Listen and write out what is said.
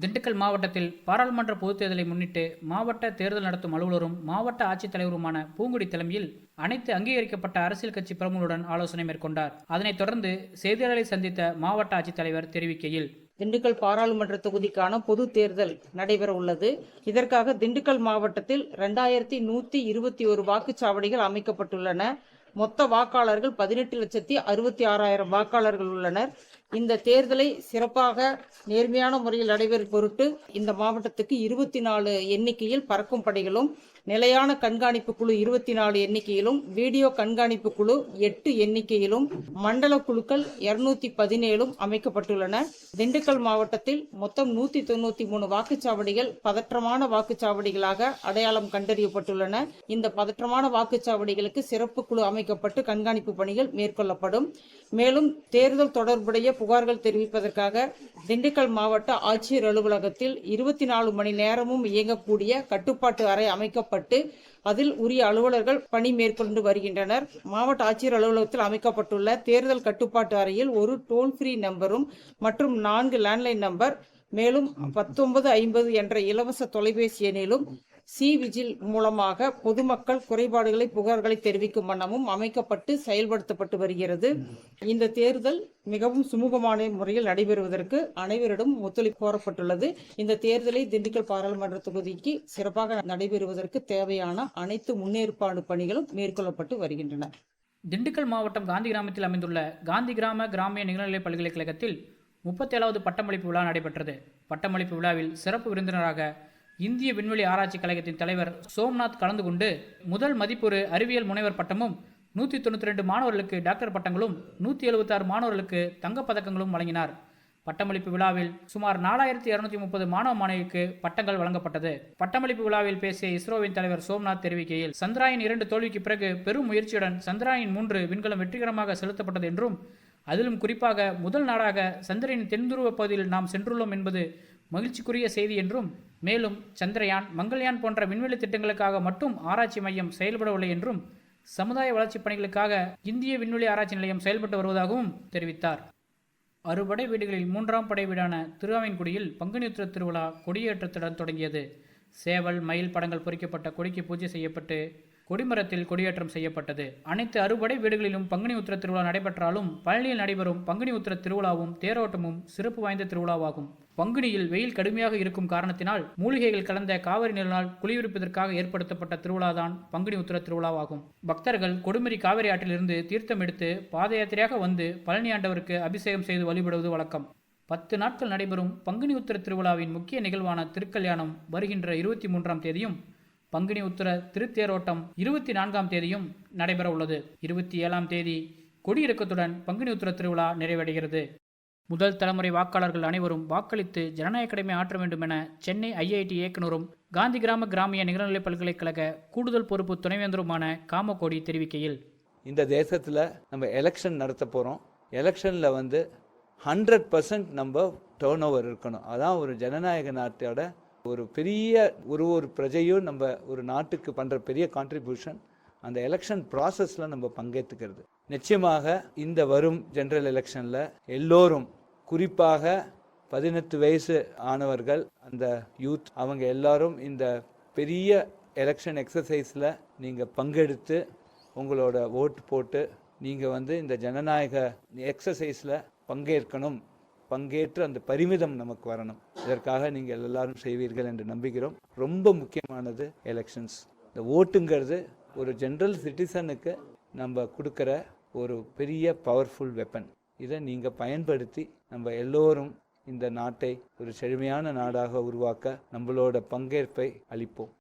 திண்டுக்கல் மாவட்டத்தில் பாராளுமன்ற பொதுத் தேர்தலை முன்னிட்டு மாவட்ட தேர்தல் நடத்தும் அலுவலரும் மாவட்ட ஆட்சித்தலைவருமான பூங்குடி தலைமையில் அனைத்து அங்கீகரிக்கப்பட்ட அரசியல் கட்சி பிரமுகளுடன் ஆலோசனை மேற்கொண்டார். அதனைத் தொடர்ந்து செய்தியாளர்களை சந்தித்த மாவட்ட ஆட்சித்தலைவர் தெரிவிக்கையில் திண்டுக்கல் பாராளுமன்ற தொகுதிக்கான பொது தேர்தல் நடைபெற உள்ளது. இதற்காக திண்டுக்கல் மாவட்டத்தில் ரெண்டாயிரத்தி நூத்தி இருபத்தி ஒரு வாக்குச்சாவடிகள் அமைக்கப்பட்டுள்ளன. மொத்த வாக்காளர்கள் பதினெட்டு லட்சத்தி அறுபத்தி ஆறாயிரம் வாக்காளர்கள் உள்ளனர். இந்த தேர்தலை சிறப்பாக நேர்மையான முறையில் நடைபெறும் பொருட்டு இந்த மாவட்டத்துக்கு இருபத்தி நாலு எண்ணிக்கையில் பறக்கும் படைகளும் நிலையான கண்காணிப்பு குழு இருபத்தி நாலு எண்ணிக்கையிலும் வீடியோ கண்காணிப்பு குழு எட்டு எண்ணிக்கையிலும் மண்டல குழுக்கள் இருநூத்தி பதினேழும் அமைக்கப்பட்டுள்ளன. திண்டுக்கல் மாவட்டத்தில் மொத்தம் நூத்தி தொண்ணூத்தி மூணு வாக்குச்சாவடிகள் பதற்றமான வாக்குச்சாவடிகளாக அடையாளம் கண்டறியப்பட்டுள்ளன. இந்த பதற்றமான வாக்குச்சாவடிகளுக்கு சிறப்பு குழு அமைக்கப்பட்டு கண்காணிப்பு பணிகள் மேற்கொள்ளப்படும். மேலும் தேர்தல் தொடர்புடைய புகார்கள் தெரிவிப்பதற்காக திண்டுக்கல் மாவட்ட ஆட்சியர் அலுவலகத்தில் இருபத்தி நாலு மணி நேரமும் இயங்கக்கூடிய கட்டுப்பாட்டு அறை அமைக்கப்பட்டு அதில் உரிய அலுவலர்கள் பணி மேற்கொண்டு வருகின்றனர். மாவட்ட ஆட்சியர் அலுவலகத்தில் அமைக்கப்பட்டுள்ள தேர்தல் கட்டுப்பாட்டு அறையில் ஒரு டோல் ஃப்ரீ நம்பரும் மற்றும் நான்கு லேண்ட்லைன் நம்பர் மேலும் பத்தொன்பது ஐம்பது என்ற இலவச தொலைபேசி எண்ணிலும் சி விஜில் மூலமாக பொதுமக்கள் குறைபாடுகளை புகார்களை தெரிவிக்கும் வண்ணமும் அமைக்கப்பட்டு செயல்படுத்தப்பட்டு வருகிறது. இந்த தேர்தல் மிகவும் சுமூகமான முறையில் நடைபெறுவதற்கு அனைவரிடம் ஒத்துழைப்பு கோரப்பட்டுள்ளது. இந்த தேர்தலை திண்டுக்கல் பாராளுமன்ற தொகுதிக்கு சிறப்பாக நடைபெறுவதற்கு தேவையான அனைத்து முன்னேற்பாடு பணிகளும் மேற்கொள்ளப்பட்டு வருகின்றன. திண்டுக்கல் மாவட்டம் காந்தி கிராமத்தில் அமைந்துள்ள காந்தி கிராம கிராமிய நிகழ்நிலை பல்கலைக்கழகத்தில் முப்பத்தேழாவது பட்டமளிப்பு விழா நடைபெற்றது. பட்டமளிப்பு விழாவில் சிறப்பு விருந்தினராக இந்திய விண்வெளி ஆராய்ச்சி கழகத்தின் தலைவர் சோம்நாத் கலந்து கொண்டு முதல் மதிப்புறு அறிவியல் முனைவர் பட்டமும் நூற்றி தொண்ணூற்றி ரெண்டு மாணவர்களுக்கு டாக்டர் பட்டங்களும் நூற்றி எழுபத்தாறு மாணவர்களுக்கு தங்கப்பதக்கங்களும் வழங்கினார். பட்டமளிப்பு விழாவில் சுமார் நாலாயிரத்தி இருநூத்தி முப்பது மாணவ மாணவிக்கு பட்டங்கள் வழங்கப்பட்டது. பட்டமளிப்பு விழாவில் பேசிய இஸ்ரோவின் தலைவர் சோம்நாத் தெரிவிக்கையில் சந்திராயன் இரண்டு தோல்விக்கு பிறகு பெரும் முயற்சியுடன் சந்திராயன் மூன்று விண்கலம் வெற்றிகரமாக செலுத்தப்பட்டது என்றும் அதிலும் குறிப்பாக முதல் நாடாக சந்திரனின் தென்துருவ பகுதியில் நாம் சென்றுள்ளோம் என்பது மகிழ்ச்சிக்குரிய செய்தி என்றும் மேலும் சந்திரயான் மங்கள்யான் போன்ற விண்வெளி திட்டங்களுக்காக மட்டும் ஆராய்ச்சி மையம் செயல்படவில்லை என்றும் சமுதாய வளர்ச்சிப் பணிகளுக்காக இந்திய விண்வெளி ஆராய்ச்சி நிலையம் செயல்பட்டு வருவதாகவும் தெரிவித்தார். அறுபடை வீடுகளில் மூன்றாம் படை வீடான திருவாவின்குடியில் பங்குனி உத்திர திருவிழா கொடியேற்றத்துடன் தொடங்கியது. சேவல் மயில் படங்கள் பொறிக்கப்பட்ட கொடிக்கு பூஜை செய்யப்பட்டு கொடிமரத்தில் கொடியேற்றம் செய்யப்பட்டது. அனைத்து அறுபடை வீடுகளிலும் பங்குனி உத்திர திருவிழா நடைபெற்றாலும் பழனியில் நடைபெறும் பங்குனி உத்திர திருவிழாவும் தேரோட்டமும் சிறப்பு வாய்ந்த திருவிழாவாகும். பங்குனியில் வெயில் கடுமையாக இருக்கும் காரணத்தினால் மூலிகைகள் கலந்த காவிரி நீரினால் குளிர்விப்பதற்காக ஏற்படுத்தப்பட்ட திருவிழாதான் பங்குனி உத்திர திருவிழாவாகும். பக்தர்கள் கொடுமரி காவிரி ஆற்றிலிருந்து தீர்த்தம் எடுத்து பாத யாத்திரையாக வந்து பழனி ஆண்டவருக்கு அபிஷேகம் செய்து வழிபடுவது வழக்கம். பத்து நாட்கள் நடைபெறும் பங்குனி உத்திர திருவிழாவின் முக்கிய நிகழ்வான திருக்கல்யாணம் வருகின்ற இருபத்தி மூன்றாம் தேதியும் பங்குனி உத்தர திருத்தேரோட்டம் இருபத்தி நான்காம் தேதியும் நடைபெற உள்ளது. இருபத்தி ஏழாம் தேதி கொடியிறக்கத்துடன் பங்குனி உத்தர திருவிழா நிறைவடைகிறது. முதல் தலைமுறை வாக்காளர்கள் அனைவரும் வாக்களித்து ஜனநாயக கடமை ஆற்ற வேண்டும் என சென்னை ஐஐடி இயக்குனரும் காந்தி கிராம கிராமிய நிகழ்நிலை பல்கலைக்கழக கூடுதல் பொறுப்பு துணைவேந்தருமான காமகோடி தெரிவிக்கையில். இந்த தேசத்தில் நம்ம எலெக்ஷன் நடத்த போகிறோம் எலெக்ஷனில் வந்து ஹண்ட்ரட் பர்சன்ட் நம்ம டேர்ன் ஓவர் இருக்கணும். அதான் ஒரு ஜனநாயக நாட்டோட ஒரு பெரிய ஒரு ஒரு பிரஜையும் நம்ம ஒரு நாட்டுக்கு பண்ணுற பெரிய கான்ட்ரிபியூஷன் அந்த எலெக்ஷன் ப்ராசஸில் நம்ம பங்கேற்றுக்கிறது. நிச்சயமாக இந்த வரும் ஜென்ரல் எலெக்ஷனில் எல்லோரும் குறிப்பாக பதினெட்டு வயசு ஆனவர்கள் அந்த யூத் அவங்க எல்லாரும் இந்த பெரிய எலெக்ஷன் எக்ஸசைஸில் நீங்கள் பங்கெடுத்து உங்களோட ஓட்டு போட்டு நீங்கள் வந்து இந்த ஜனநாயக எக்ஸசைஸில் பங்கேற்கணும். பங்கேற்று அந்த பரிமிதம் நமக்கு வரணும். இதற்காக நீங்கள் எல்லாரும் செய்வீர்கள் என்று நம்புகிறோம். ரொம்ப முக்கியமானது எலெக்ஷன்ஸ் இந்த ஓட்டுங்கிறது ஒரு ஜென்ரல் சிட்டிசனுக்கு நம்ம கொடுக்குற ஒரு பெரிய பவர்ஃபுல் வெப்பன் இதை நீங்கள் பயன்படுத்தி நம்ம எல்லோரும் இந்த நாட்டை ஒரு செழுமையான நாடாக உருவாக்க நம்மளோட பங்கேற்பை அளிப்போம்.